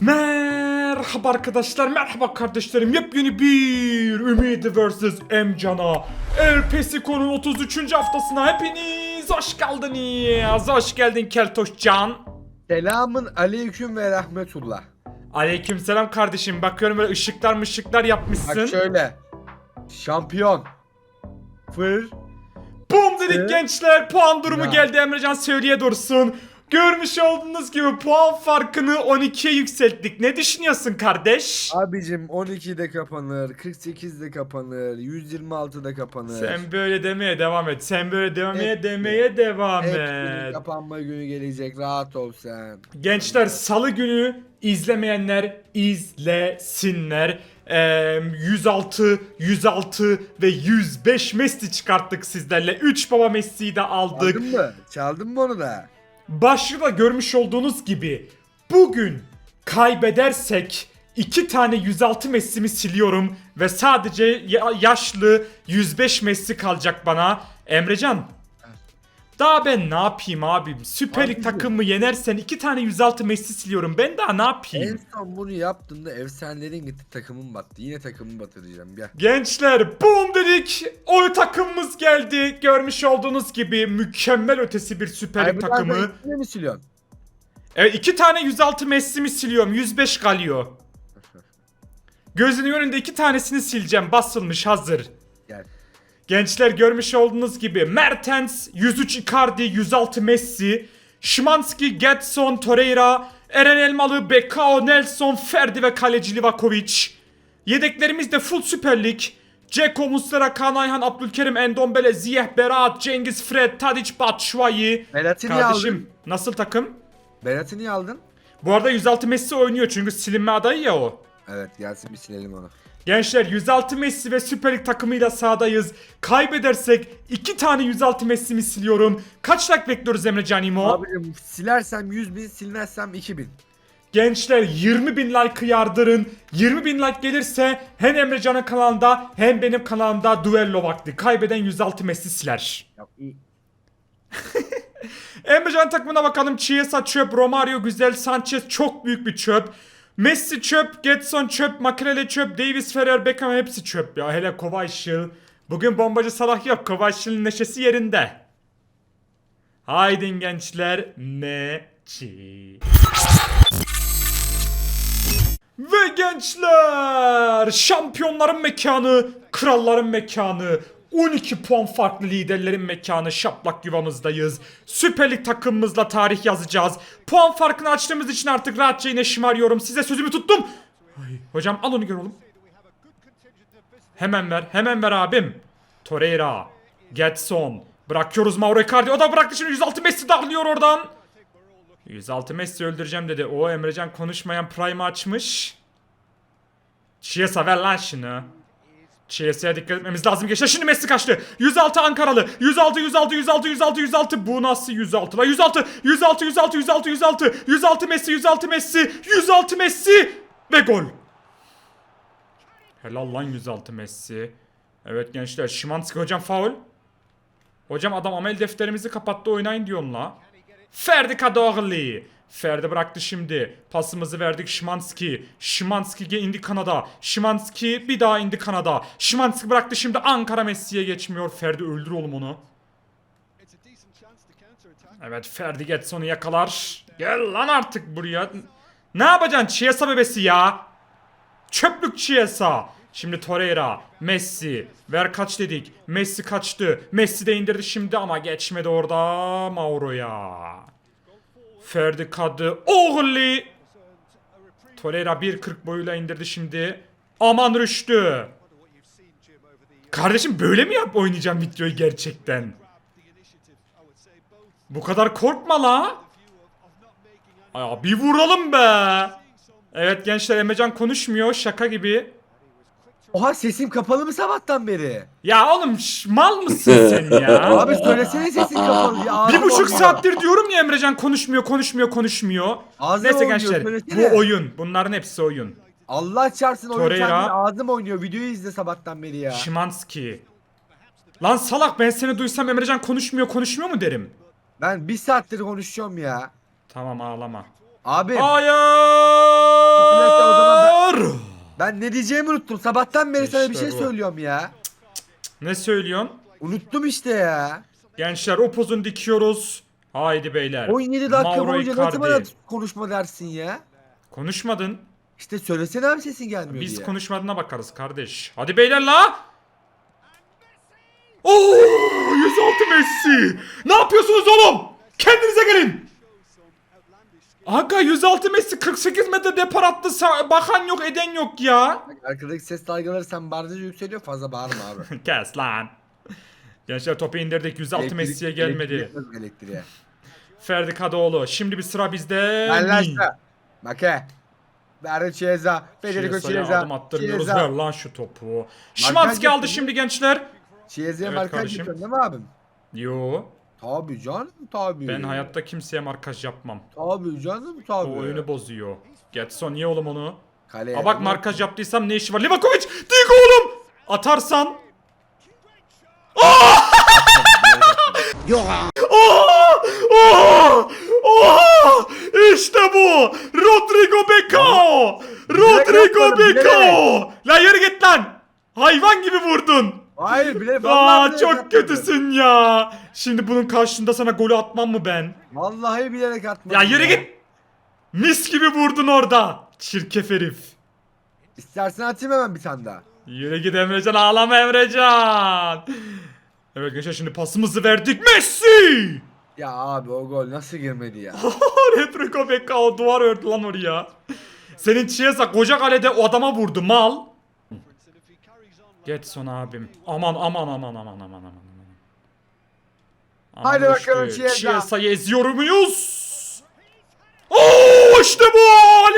Merhaba arkadaşlar, merhaba kardeşlerim. Yepyeni bir Ümidi vs. Emcan'a. El Pesico'nun 33. haftasına hepiniz hoş geldiniz. Hoş geldin Keltoşcan. Selamın aleyküm ve rahmetullah. Aleykümselam kardeşim. Bakıyorum böyle ışıklar mışıklar yapmışsın. Bak şöyle. Şampiyon. Fır. Bum dedik Evet. gençler. Puan durumu Ya. geldi Emrecan söyleye dursun. Görmüş olduğunuz gibi puan farkını 12'ye yükselttik. Ne düşünüyorsun kardeş? Abicim 12'de kapanır, 48'de kapanır, 126'da kapanır. Sen böyle demeye devam et. Sen böyle demeye Hep- demeye devam Hepsinin et. kapanma günü gelecek rahat ol sen. Gençler salı günü izlemeyenler izlesinler. Ee, 106, 106 ve 105 Messi çıkarttık sizlerle. 3 baba Messi'yi de aldık. Çaldın mı? Çaldın mı onu da? Başlıkta görmüş olduğunuz gibi bugün kaybedersek iki tane 106 Messi'mi siliyorum ve sadece ya- yaşlı 105 Messi kalacak bana. Emrecan daha ben ne yapayım abim? Süper Lig takımı yenersen iki tane 106 Messi siliyorum. Ben daha ne En yapayım? son bunu yaptığında efsanelerin gitti takımın battı. Yine takımı batıracağım gel. Gençler boom dedik. O takımımız geldi. Görmüş olduğunuz gibi mükemmel ötesi bir Süper Lig bu takımı. tarafa gittiğini mi siliyorsun? Evet iki tane 106 Messi'mi siliyorum. 105 kalıyor. Gözünün önünde iki tanesini sileceğim. Basılmış hazır. Gençler görmüş olduğunuz gibi Mertens, 103 Icardi, 106 Messi, Şimanski, Getson, Torreira, Eren Elmalı, Bekao, Nelson, Ferdi ve kaleci Livakovic. Yedeklerimiz de full Süper Lig. Ceko, Muslera, Kaan Ayhan, Abdülkerim, Endombele, Ziyeh, Berat, Cengiz, Fred, Tadic, Batshuayi. Berat'ı niye aldın? Nasıl takım? Berat'ı niye aldın? Bu arada 106 Messi oynuyor çünkü silinme adayı ya o. Evet gelsin bir silelim onu. Gençler 106 Messi ve Süper Lig takımıyla sahadayız. Kaybedersek iki tane 106 Messi'mi siliyorum. Kaç like bekliyoruz Emre Canimo? Abicim silersem 100 bin silmezsem 2000. Gençler 20 bin like'ı yardırın. 20 bin like gelirse hem Emre Can'ın kanalında hem benim kanalımda duello vakti. Kaybeden 106 Messi siler. Ya, iyi. Emrecan takımına bakalım. Chiesa çöp, Romario güzel, Sanchez çok büyük bir çöp. Messi çöp, Getson çöp, Makrele çöp, Davis, Ferrer, Beckham hepsi çöp ya. Hele Kovacic. Bugün bombacı Salah yok. Kovacic'in neşesi yerinde. Haydin gençler. Meci. Ve gençler şampiyonların mekanı, kralların mekanı, 12 puan farklı liderlerin mekanı şaplak yuvamızdayız. Süper Lig takımımızla tarih yazacağız. Puan farkını açtığımız için artık rahatça yine şımarıyorum. Size sözümü tuttum. Ay, hocam al onu gör oğlum. Hemen ver, hemen ver abim. Torreira, Getson. Bırakıyoruz Mauro Icardi. O da bıraktı şimdi 106 Messi dağılıyor oradan. 106 Messi öldüreceğim dedi. O Emrecan konuşmayan Prime açmış. Chiesa ver lan şunu. Chiesa'ya dikkat etmemiz lazım gençler. Şimdi Messi kaçtı. 106 Ankaralı. 106 106 106 106 106. Bu nasıl 106 la? 106 106 106 106 106. 106 Messi 106 Messi. 106 Messi ve gol. Helal lan 106 Messi. Evet gençler Şimanski hocam faul. Hocam adam amel defterimizi kapattı oynayın diyorsun la. Ferdi Kadıoğlu. Ferdi bıraktı şimdi. Pasımızı verdik Şimanski. Şimanski indi Kanada. Şimanski bir daha indi Kanada. Şimanski bıraktı şimdi Ankara Messi'ye geçmiyor. Ferdi öldür oğlum onu. Evet Ferdi Getson'u yakalar. Gel lan artık buraya. Ne yapacaksın Chiesa bebesi ya? Çöplük Chiesa. Şimdi Torreira, Messi. Ver kaç dedik. Messi kaçtı. Messi de indirdi şimdi ama geçmedi orada Mauro'ya. Ferdi Kadı Oğli. Torreira 1.40 boyuyla indirdi şimdi. Aman Rüştü. Kardeşim böyle mi yap oynayacağım videoyu gerçekten? Bu kadar korkma la. Aya bir vuralım be. Evet gençler Emrecan konuşmuyor şaka gibi. Oha sesim kapalı mı sabahtan beri? Ya oğlum şş, mal mısın sen ya? Abi söylesene sesin kapalı ya. bir buçuk saattir diyorum ya Emrecan konuşmuyor konuşmuyor konuşmuyor. Ağzım Neyse oynuyor, gençler söylesene. bu oyun bunların hepsi oyun. Allah çarpsın oyun Torreira. ağzım oynuyor. Videoyu izle sabahtan beri ya. Şimanski. Lan salak ben seni duysam Emrecan konuşmuyor konuşmuyor mu derim. Ben bir saattir konuşuyorum ya. Tamam ağlama. Abi Hayır. o zaman Geliyor. Ben ne diyeceğimi unuttum. Sabahtan beri sana bir İşte şey bu. söylüyorum ya. Ne söylüyorsun? Unuttum işte ya. Gençler upuzun dikiyoruz. Haydi beyler. 17 dakika Mauro boyunca nasıl Icardi. bana konuşma dersin ya? Konuşmadın. İşte söylesene abi sesin gelmiyor Biz diye. konuşmadığına bakarız kardeş. Hadi beyler la. Oo, 106 Messi. Ne yapıyorsunuz oğlum? Kendinize gelin. Aga 106 Messi 48 metre depar attı. Sa- Bakan yok eden yok ya. Bak, Arkadaki ses dalgaları sen bardaca yükseliyor fazla bağırma abi. Kes lan. Gençler topu indirdik. 106 Elektrik- Messi'ye elektrik gelmedi. Elektriğe. Ferdi Kadıoğlu. Şimdi bir sıra bizde. Aşağı. Bak he. Verdi Chiesa. Federico Chiesa'ya Chiesa. adım attırmıyoruz. Ver Chiesa. lan şu topu. Şimanski aldı yapıyor. şimdi gençler. Chiesa'ya Evet markaj kardeşim. yapıyorsun değil mi abim? Yo. Tabii canım tabii. Ben hayatta kimseye markaj yapmam. Tabii canım tabii. O oyunu bozuyor. Getson niye oğlum onu? Kaleye. Bak markaj yaptıysam ne işi var? Livakovic! Dik oğlum! Atarsan. Aa! Aa! Aa! İşte bu! Rodrigo Becao! Rodrigo Becao! La yürü git lan! Hayvan gibi vurdun. Hayır bile Aa çok kötüsün ya. Şimdi bunun karşında sana golü atmam mı ben? Vallahi bilerek atmadım. Ya yürü git. Mis gibi vurdun orada. Çirkef herif. İstersen atayım hemen bir tane daha. Yürü git Emrecan ağlama Emrecan. Evet gençler şimdi pasımızı verdik. Messi! Ya abi o gol nasıl girmedi ya? Rodrigo Becao duvar ördü lan oraya. Senin Chiesa koca kalede o adama vurdu mal. Getson abim. Aman aman aman aman aman aman aman. Haydi bakalım Chiesa. Chiesa'yı eziyor muyuz? Oo işte bu!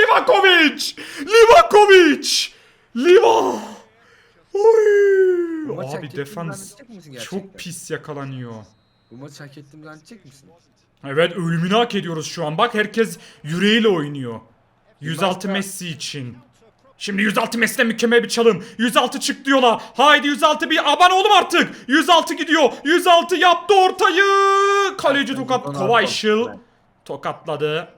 Livakovic! Livakovic! Liva! Oy! Hak Abi ettiğimi defans zannedecek misin gerçekten? çok pis yakalanıyor. Bu maçı hak ettiğimi zannedecek misin? Evet ölümünü hak ediyoruz şu an. Bak herkes yüreğiyle oynuyor. 106 başka- Messi için. Şimdi 106 Messi'den mükemmel bir çalım. 106 çık diyorlar. Haydi 106 bir aban oğlum artık. 106 gidiyor. 106 yaptı ortayı. Kaleci tokat. Kovaşıl tokatladı.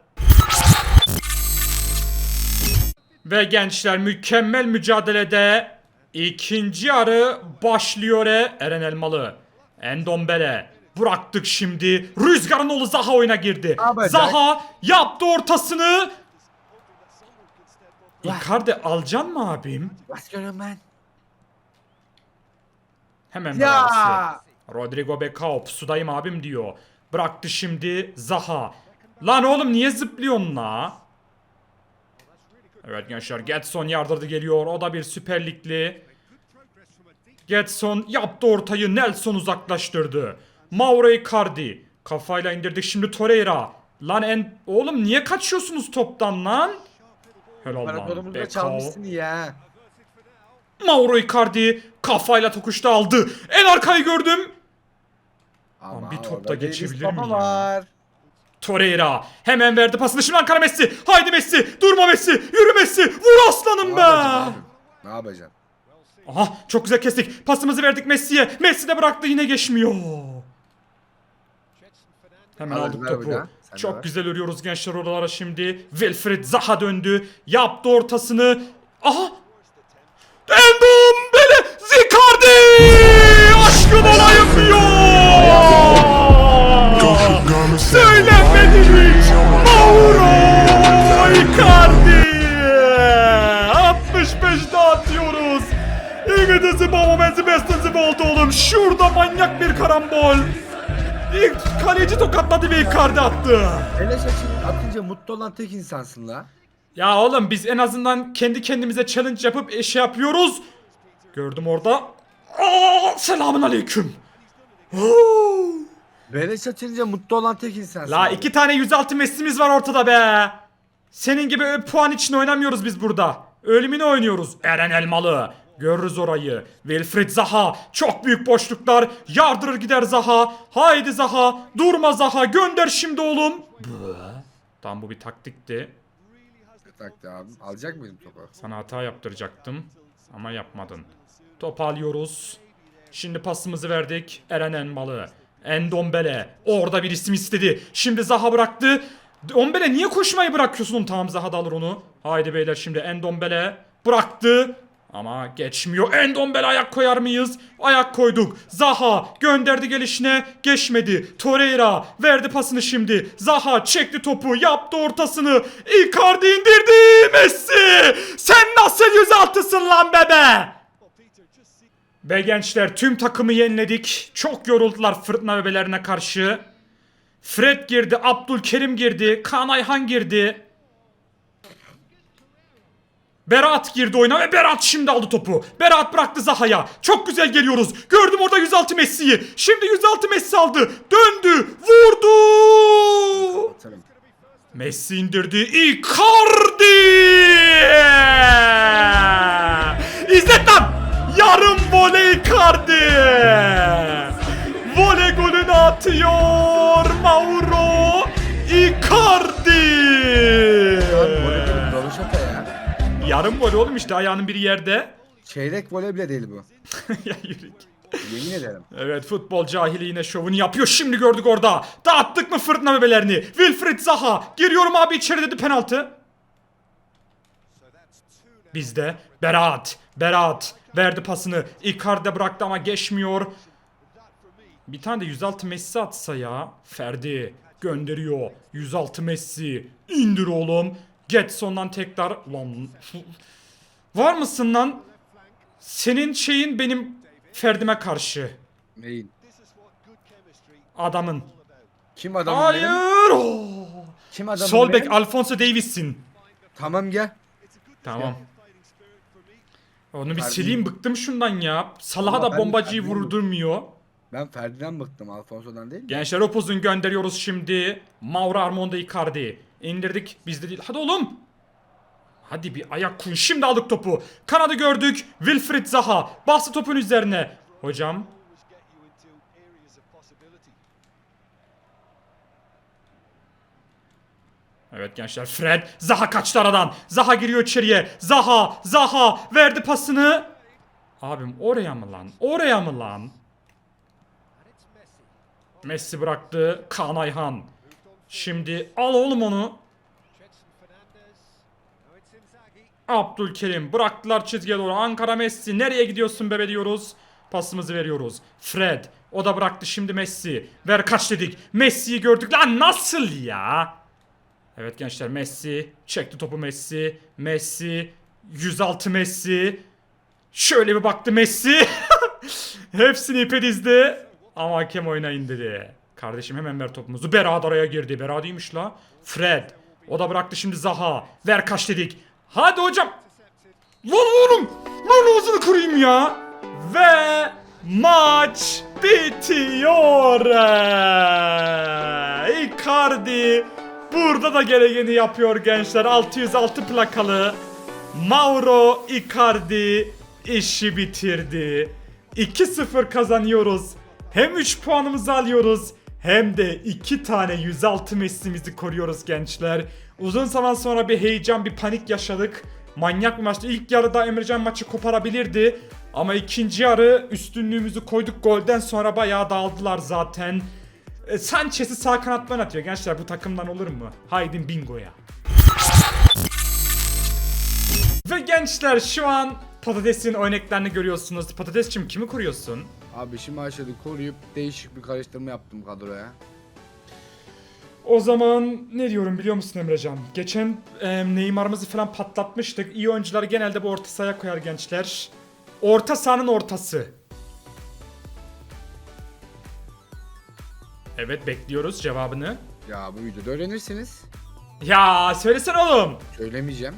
Ve gençler mükemmel mücadelede ikinci yarı başlıyor. e. Eren Elmalı. Endombele. Bıraktık şimdi. Rüzgarın oğlu Zaha oyuna girdi. Zaha yaptı ortasını. Icardi alacaksın mı abim? Başkanım ben. Hemen Ya! berabersi. Rodrigo Becao pusudayım abim diyor. Bıraktı şimdi Zaha. Lan oğlum niye zıplıyorsun la? Evet gençler Getson yardırdı geliyor. O da bir Süper Ligli. Getson yaptı ortayı. Nelson uzaklaştırdı. Mauro Icardi. Kafayla indirdik şimdi Torreira. Lan en... Oğlum niye kaçıyorsunuz toptan lan? Helal lan. Paratonumuzu da Becao. çalmışsın ya. Mauro Icardi kafayla tokuştu aldı. En arkayı gördüm. Ama bir top orada da Davis geçebilir mi ya? var. Torreira hemen verdi pasını şimdi Ankara Messi. Haydi Messi durma Messi yürü Messi vur aslanım Ne be. yapacaksın abi? Ne yapacaksın? Aha çok güzel kestik. Pasımızı verdik Messi'ye. Messi de bıraktı yine geçmiyor. Hemen Al, aldık topu. daha. Sen Çok güzel örüyoruz gençler oralara şimdi. Wilfried Zaha döndü. Yaptı ortasını. Aha! Endombele Zicardi! Aşkın olayım diyor! Söylenmedi hiç! Mauro Icardi! 65'te atıyoruz. İngiliz'i babamızı bestesi oldu oğlum. Şurada manyak bir karambol. İlk kaleci tokatladı ve Icardi attı. Hele şaşırıp atınca mutlu olan tek insansın la. Ya oğlum biz en azından kendi kendimize challenge yapıp e, şey yapıyoruz. Gördüm orada. Aa, selamun aleyküm. Oo. Beleş atınca mutlu olan tek insansın. La abi. iki tane 106 Messi'miz var ortada be. Senin gibi ö- puan için oynamıyoruz biz burada. Ölümüne oynuyoruz. Eren Elmalı. Görürüz orayı. Wilfried Zaha. Çok büyük boşluklar. Yardırır gider Zaha. Haydi Zaha. Durma Zaha. Gönder şimdi oğlum. Tam bu bir taktikti. Taktı abi. Alacak mıydın topu? Sana hata yaptıracaktım ama yapmadın. Top alıyoruz. Şimdi pasımızı verdik. Eren Enmalı. Endombele. Orada bir isim istedi. Şimdi Zaha bıraktı. Dombele niye koşmayı bırakıyorsun? Tamam Zaha da alır onu. Haydi beyler şimdi Endombele bıraktı. Ama geçmiyor. Endombele ayak koyar mıyız? Ayak koyduk. Zaha gönderdi gelişine. Geçmedi. Torreira verdi pasını şimdi. Zaha çekti topu. Yaptı ortasını. Icardi indirdi. Messi. Sen nasıl 106'sın lan bebe? Be gençler tüm takımı yeniledik. Çok yoruldular fırtına bebelerine karşı. Fred girdi, Abdülkerim girdi, Kaan Ayhan girdi. Berat girdi oyuna ve Berat şimdi aldı topu. Berat bıraktı Zaha'ya. Çok güzel geliyoruz. Gördüm orada 106 Messi'yi. Şimdi 106 Messi aldı. Döndü. Vurdu. Messi indirdi. Icardi! İzzet lan! Yarım voley Icardi! Voley golünü atıyor Yarım voley oğlum işte ayağının bir yerde. Çeyrek voley bile değil bu. ya yürü git. Yemin ederim. Evet futbol cahili yine şovunu yapıyor. Şimdi gördük orada. Dağıttık mı fırtına bebelerini? Wilfried Zaha. Giriyorum abi içeri dedi penaltı. Bizde Berat. Berat verdi pasını. Icardi bıraktı ama geçmiyor. Bir tane de 106 Messi atsa ya. Ferdi gönderiyor. 106 Messi. İndir oğlum. Getson'dan tekrar. Ulan. Var mısın lan? Senin şeyin benim Ferdi'me karşı. Neyin? Adamın. Kim adamın Hayır. benim? Oo. Kim adamın Sol bek benim? Alfonso Davies'in. Tamam gel. Tamam. Onu bir Ferdi- sileyim bıktım şundan ya. Salah'a Ama da ben bombacıyı Ferdi'yim. vurdurmuyor. Ben Ferdi'den bıktım Alfonso'dan değil mi? Gençler Opuz'un gönderiyoruz şimdi. Mauro Armando Icardi. İndirdik bizde değil. Hadi oğlum. Hadi bir ayak kun. Şimdi aldık topu. Kanadı gördük. Wilfried Zaha. Bastı topun üzerine. Hocam. Evet gençler Fred. Zaha kaçtı aradan. Zaha giriyor içeriye. Zaha. Zaha. Verdi pasını. Abim oraya mı lan? Oraya mı lan? Messi bıraktı. Kaan Ayhan. Şimdi al oğlum onu. Abdülkerim bıraktılar çizgiye doğru. Ankara Messi nereye gidiyorsun bebe diyoruz. Pasımızı veriyoruz. Fred o da bıraktı şimdi Messi. Ver kaç dedik. Messi'yi gördük lan nasıl ya? Evet gençler Messi çekti topu Messi. Messi 106 Messi. Şöyle bir baktı Messi. Hepsini ipe dizdi. Ama hakem oyuna indirdi. Kardeşim hemen ver topumuzu. Berad araya girdi. Berad iyiymiş la. Fred. O da bıraktı şimdi Zaha. Ver kaç dedik. Hadi hocam. Vur vurum. Lan ağzını kırayım ya. Ve maç bitiyor. Icardi burada da gereğini yapıyor gençler. 606 plakalı. Mauro Icardi işi bitirdi. 2-0 kazanıyoruz. Hem 3 puanımızı alıyoruz hem de 2 tane 106 Messi'mizi koruyoruz gençler. Uzun zaman sonra bir heyecan, bir panik yaşadık. Manyak bir maçtı. İlk yarıda Emrecan maçı koparabilirdi. Ama ikinci yarı üstünlüğümüzü koyduk. Golden sonra bayağı dağıldılar zaten. E, Sanchez'i sağ kanattan atıyor. Gençler bu takımdan olur mu? Haydi bingoya. Ve gençler şu an patatesin örneklerini görüyorsunuz. Patatesçim kimi kuruyorsun? Abi şimdi aşağıda koruyup değişik bir karıştırma yaptım kadroya. O zaman ne diyorum biliyor musun Emrecan? Geçen e, Neymar'ımızı falan patlatmıştık. İyi oyuncular genelde bu orta sahaya koyar gençler. Orta sahanın ortası. Evet bekliyoruz cevabını. Ya bu videoda öğrenirsiniz. Ya söylesene oğlum. Söylemeyeceğim.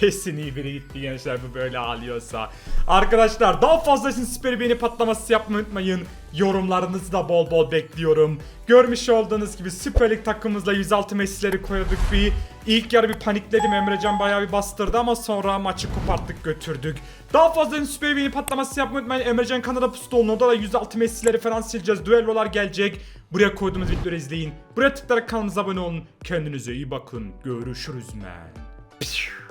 Kesin iyi biri gitti gençler bu böyle ağlıyorsa. Arkadaşlar daha fazla için süper beğeni patlaması yapmayı unutmayın. Yorumlarınızı da bol bol bekliyorum. Görmüş olduğunuz gibi Süper Lig takımımızla 106 Messi'leri koyduk bir. İlk yarı bir panikledim Emrecan bayağı bir bastırdı ama sonra maçı koparttık götürdük. Daha fazla süper beğeni patlaması yapmayı unutmayın. Emrecan kanalda pusu olun. Orada da 106 Messi'leri falan sileceğiz. Düellolar gelecek. Buraya koyduğumuz videoları izleyin. Buraya tıklayarak kanalımıza abone olun. Kendinize iyi bakın. Görüşürüz. Pişt.